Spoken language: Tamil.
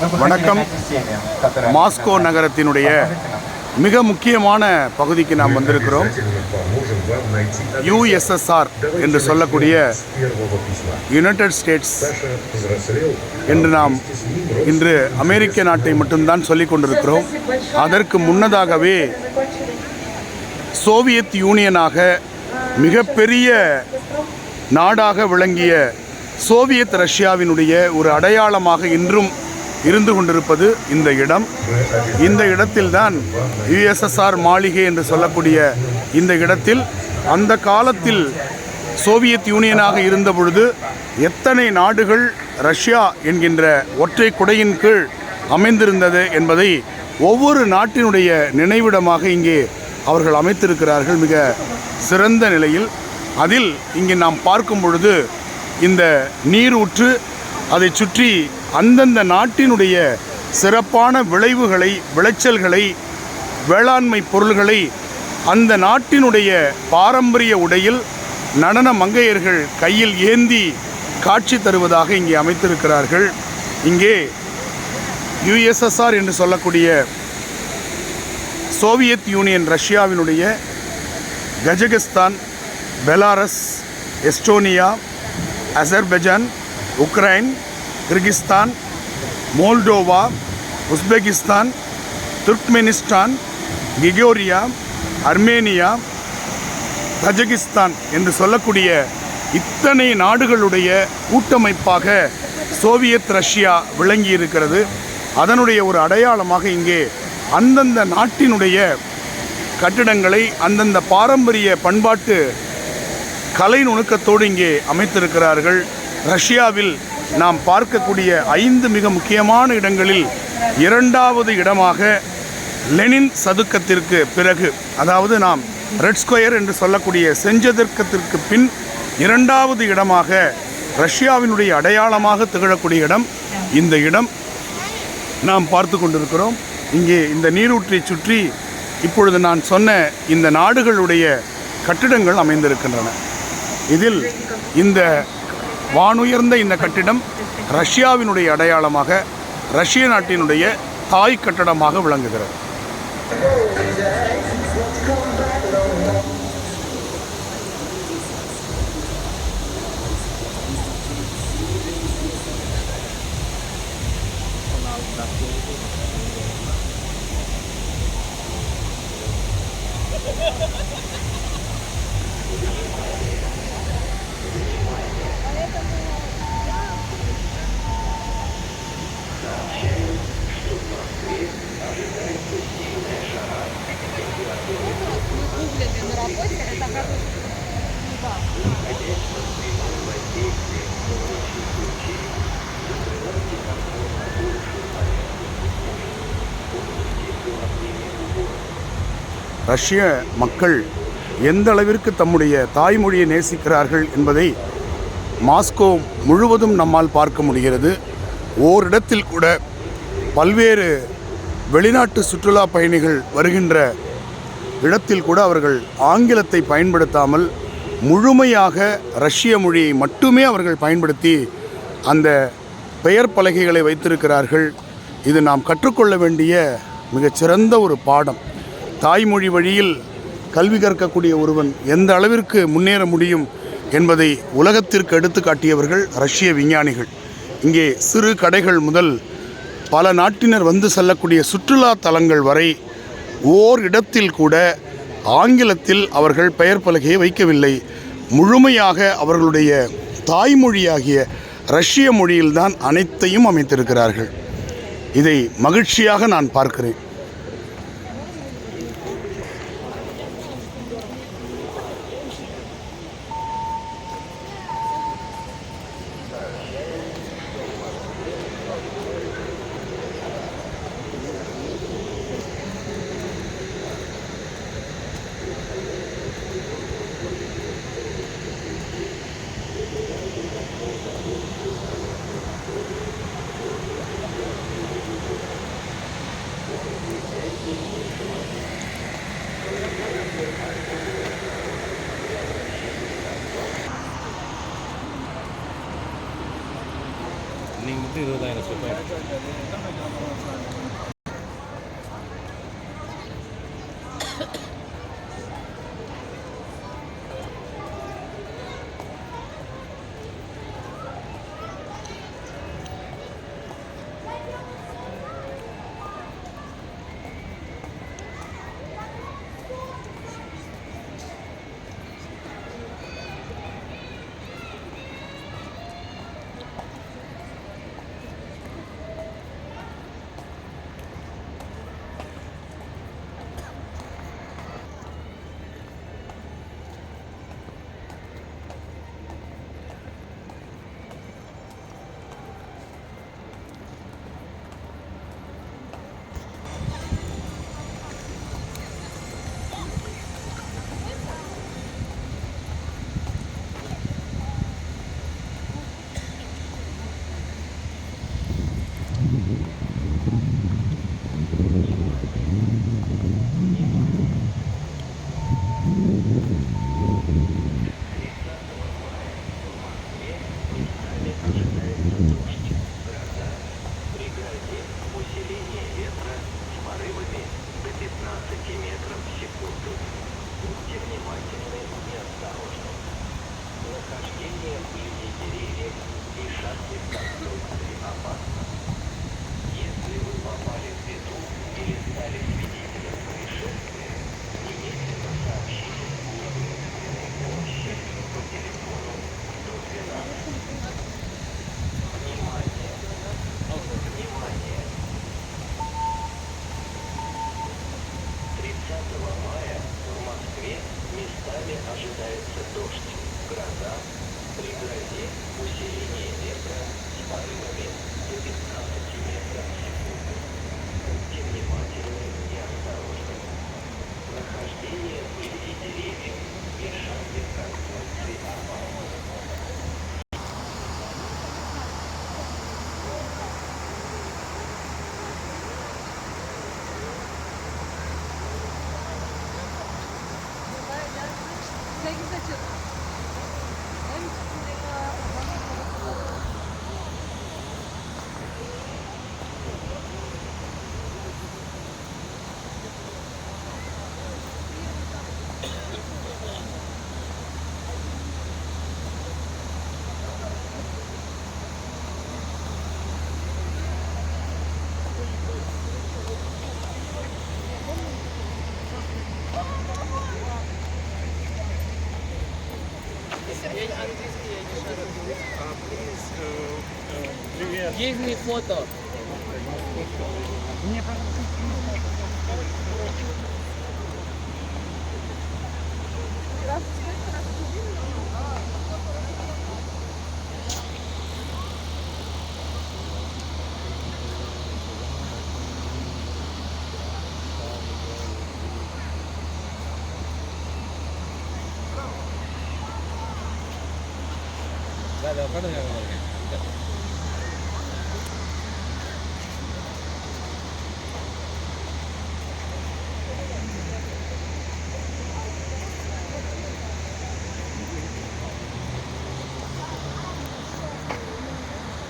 வணக்கம். மாஸ்கோ நகரத்தினுடைய மிக முக்கியமான பகுதிக்கு நாம் வந்திருக்கிறோம். யுஎஸ்எஸ்ஆர் என்று சொல்லக்கூடிய யுனைடெட் ஸ்டேட்ஸ் என்று நாம் இன்று அமெரிக்க நாட்டை மட்டும்தான் சொல்லிக் கொண்டிருக்கிறோம். அதற்கு முன்னதாகவே சோவியத் யூனியனாக மிகப்பெரிய நாடாக விளங்கிய சோவியத் ரஷ்யாவினுடைய ஒரு அடையாளமாக இன்றும் இருந்து கொண்டிருப்பது இந்த இடம். இந்த இடத்தில்தான் யுஎஸ்எஸ்ஆர் மாளிகை என்று சொல்லக்கூடிய இந்த இடத்தில் அந்த காலத்தில் சோவியத் யூனியனாக இருந்த பொழுது எத்தனை நாடுகள் ரஷ்யா என்கின்ற ஒற்றை குடையின் கீழ் அமைந்திருந்தது என்பதை ஒவ்வொரு நாட்டினுடைய நினைவிடமாக இங்கே அவர்கள் அமைத்திருக்கிறார்கள் மிக சிறந்த நிலையில். அதில் இங்கே நாம் பார்க்கும் பொழுது இந்த நீரூற்று அதை சுற்றி அந்தந்த நாட்டினுடைய சிறப்பான விளைவுகளை விளைச்சல்களை வேளாண்மை பொருள்களை அந்த நாட்டினுடைய பாரம்பரிய உடையில் நடன மங்கையர்கள் கையில் ஏந்தி காட்சி தருவதாக இங்கே அமைத்திருக்கிறார்கள். இங்கே யுஎஸ்எஸ்ஆர் என்று சொல்லக்கூடிய சோவியத் யூனியன் ரஷ்யாவினுடைய Kazakhstan Belarus Estonia Azerbaijan Ukraine Kyrgyzstan Moldova Uzbekistan Turkmenistan கிகோரியா Armenia Tajikistan என்று சொல்லக்கூடிய இத்தனை நாடுகளுடைய கூட்டமைப்பாக சோவியத் ரஷ்யா விளங்கி இருக்கிறது அதனுடைய ஒரு அடையாளமாக இங்கே அந்தந்த நாட்டினுடைய கட்டிடங்களை அந்தந்த பாரம்பரிய பண்பாட்டு கலை நுணுக்கத்தோடு இங்கே அமைத்திருக்கிறார்கள். ரஷ்யாவில் நாம் பார்க்கக்கூடிய ஐந்து மிக முக்கியமான இடங்களில் இரண்டாவது இடமாக லெனின் சதுக்கத்திற்கு பிறகு அதாவது நாம் ரெட் ஸ்கொயர் என்று சொல்லக்கூடிய செஞ்சதற்கத்திற்கு பின் இரண்டாவது இடமாக ரஷ்யாவினுடைய அடையாளமாக திகழக்கூடிய இடம் இந்த இடம் நாம் பார்த்து கொண்டிருக்கிறோம். இங்கே இந்த நீரூற்றை சுற்றி இப்பொழுது நான் சொன்ன இந்த நாடுகளுடைய கட்டிடங்கள் அமைந்திருக்கின்றன. இதில் இந்த வானுயர்ந்த இந்த கட்டிடம் ரஷ்யாவினுடைய அடையாளமாக ரஷ்ய நாட்டினுடைய தாய் கட்டடமாக விளங்குகிறது. гуглите на работе, это как ரஷ்ய மக்கள் எந்த அளவிற்கு தம்முடைய தாய்மொழியை நேசிக்கிறார்கள் என்பதை மாஸ்கோ முழுவதும் நம்மால் பார்க்க முடிகிறது ஓரிடத்தில் கூட பல்வேறு வெளிநாட்டு சுற்றுலா பயணிகள் வருகின்ற இடத்தில் கூட அவர்கள் ஆங்கிலத்தை பயன்படுத்தாமல் முழுமையாக ரஷ்ய மொழியை மட்டுமே அவர்கள் பயன்படுத்தி அந்த பெயர் பலகைகளை வைத்திருக்கிறார்கள். இது நாம் கற்றுக்கொள்ள வேண்டிய மிகச்சிறந்த ஒரு பாடம். தாய்மொழி வழியில் கல்வி கற்கக்கூடிய ஒருவன் எந்த அளவிற்கு முன்னேற முடியும் என்பதை உலகத்திற்கு எடுத்து காட்டியவர்கள் ரஷ்ய விஞ்ஞானிகள். இங்கே சிறு கடைகள் முதல் பல நாட்டினர் வந்து செல்லக்கூடிய சுற்றுலா தலங்கள் வரை ஓர் இடத்தில் கூட ஆங்கிலத்தில் அவர்கள் பெயர் பலகையை வைக்கவில்லை. முழுமையாக அவர்களுடைய தாய்மொழியாகிய ரஷ்ய மொழியில்தான் அனைத்தையும் அமைத்திருக்கிறார்கள். இதை மகிழ்ச்சியாக நான் பார்க்கிறேன். இன்னைக்கு மட்டும் இருபதாயிரம் ஸ்டெப் ஆகிடுச்சு Будьте внимательны и осторожны. Нахождение вблизи деревьев и шаги конструкции опасно. Если вы попали в беду или стали свидетелем происшествия, немедленно сообщите службы экстренной помощи по телефону 112. Внимание! Внимание! 30 мая Москве местами ожидается дождь, гроза, при грозе усиление ветра с порывами до 15 метров в секунду. Будьте внимательны и осторожны. 8 açıldı. Give me photo. Мне அதை உட்காந்து